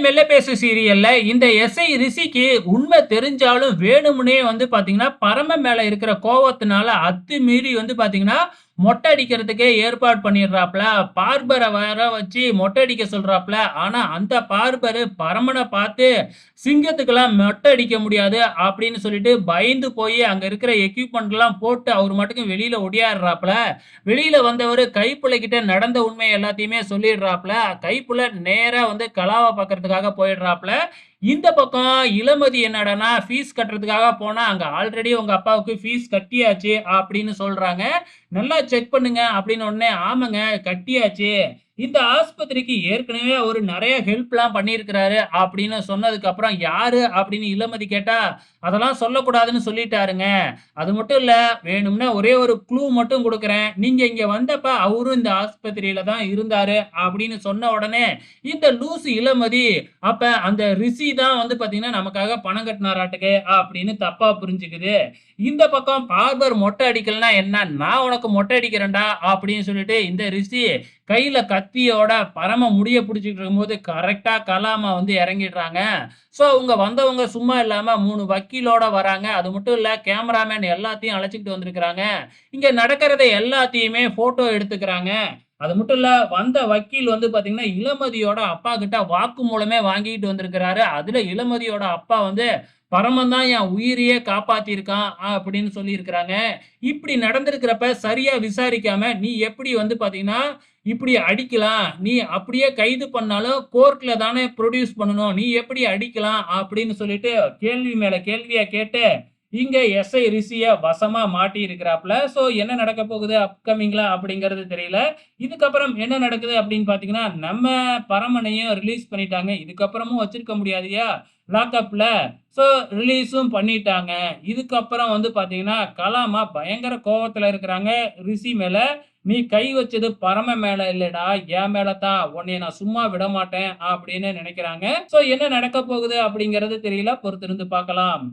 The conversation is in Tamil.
மெல்ல பேசு சீரியல்ல இந்த எஸ்ஐ ரிஷிக்கு உண்மை தெரிஞ்சாலும் வேணும்னே வந்து பாத்தீங்கன்னா பரம மேல இருக்கிற கோவத்தினால அத்துமீறி வந்து பாத்தீங்கன்னா மொட்டை அடிக்கிறதுக்கே ஏற்பாடு பண்ணிடுறாப்ல பார்பரை வர வச்சு மொட்டை அடிக்க சொல்றாப்ல ஆனா அந்த பார்பர் பரமனை பார்த்து சிங்கத்துக்கெல்லாம் மொட்டை அடிக்க முடியாது அப்படின்னு சொல்லிட்டு பயந்து போய் அங்க இருக்கிற எக்யூப்மெண்ட் எல்லாம் போட்டு அவர் மட்டுக்கும் வெளியில ஒடியாடுறாப்ல வெளியில வந்தவர் கைப்புள்ள கிட்ட நடந்த உண்மை எல்லாத்தையுமே சொல்லிடுறாப்ல கைப்புள்ள நேரா வந்து கலாவை பார்க்கறதுக்காக போயிடுறாப்ல இந்த பக்கம் இளமதி என்னடான்னா ஃபீஸ் கட்டுறதுக்காக போனா அங்க ஆல்ரெடி உங்க அப்பாவுக்கு ஃபீஸ் கட்டியாச்சு அப்படின்னு சொல்றாங்க. நல்லா செக் பண்ணுங்க அப்படின்னு உடனே ஆமாங்க கட்டியாச்சு. இந்த ஆஸ்பத்திரிக்கு ஏற்கனவே அவர் நிறைய ஹெல்ப்லாம் பண்ணியிருக்கிறாரு அப்படின்னு சொன்னதுக்கு அப்புறம் யாரு அப்படின்னு இளமதி கேட்டா அதெல்லாம் சொல்லக்கூடாதுன்னு சொல்லிட்டாருங்க. அது மட்டும் இல்ல வேணும்னா ஒரே ஒரு க்ளூ மட்டும் கொடுக்குறேன். நீங்க இங்க வந்தப்ப அவரும் இந்த ஆஸ்பத்திரியில தான் இருந்தாரு அப்படின்னு சொன்ன உடனே இந்த லூசு இளமதி அப்ப அந்த ரிஷி தான் வந்து பாத்தீங்கன்னா நமக்காக பணம் கட்டினாராட்டுக்கு அப்படின்னு தப்பா புரிஞ்சுக்குது. இந்த பக்கம் பார்பர் மொட்டை அடிக்கலன்னா என்ன? நான் உனக்கு மொட்டை அடிக்கிறேன்டா அப்படின்னு சொல்லிட்டு இந்த ரிஷி கையில கத்தியோட பரம முடிய பிடிச்சிட்டு இருக்கும்போது கரெக்டாக கலாமா வந்து இறங்கிடுறாங்க. ஸோ அவங்க வந்தவங்க சும்மா இல்லாமல் மூணு வக்கீலோட வராங்க. அது மட்டும் இல்லை கேமராமேன் எல்லாத்தையும் அழைச்சிக்கிட்டு வந்திருக்கிறாங்க. இங்கே நடக்கிறத எல்லாத்தையுமே ஃபோட்டோ எடுத்துக்கிறாங்க. அது மட்டும் இல்ல வந்த வக்கீல் வந்து பாத்தீங்கன்னா இளமதியோட அப்பா கிட்ட வாக்குமூலமே வாங்கிட்டு வந்திருக்கிறாரு. அதுல இளமதியோட அப்பா வந்து பரமன் தான் என் உயிரையே காப்பாத்திருக்கான் அப்படின்னு சொல்லியிருக்கிறாங்க. இப்படி நடந்திருக்கிறப்ப சரியா விசாரிக்காம நீ எப்படி வந்து பாத்தீங்கன்னா இப்படி அடிக்கலாம். நீ அப்படியே கைது பண்ணாலும் கோர்ட்ல தானே ப்ரொடியூஸ் பண்ணணும். நீ எப்படி அடிக்கலாம் அப்படின்னு சொல்லிட்டு கேள்வி மேல கேள்வியா கேட்டு இங்கே எஸ்ஐ ரிஷிய வசமா மாட்டி இருக்கிறாப்ல ஸோ என்ன நடக்க போகுது? அப்கமிங்ல அப்படிங்கிறது தெரியல. இதுக்கப்புறம் என்ன நடக்குது அப்படின்னு பார்த்தீங்கன்னா நம்ம பரமனையும் ரிலீஸ் பண்ணிட்டாங்க. இதுக்கப்புறமும் வச்சிருக்க முடியாதுயா லாக்அப்பில் ஸோ ரிலீஸும் பண்ணிட்டாங்க. இதுக்கப்புறம் வந்து பார்த்தீங்கன்னா கலாமா பயங்கர கோபத்தில் இருக்கிறாங்க. ரிஷி மேலே நீ கை வச்சது பரம மேல இல்லடா. என் மேல தான். உன்னைய நான் சும்மா விட மாட்டேன். அப்படின்னு நினைக்கிறாங்க. ஸோ என்ன நடக்க போகுது அப்படிங்கிறது தெரியல. பொறுத்திருந்து பார்க்கலாம்.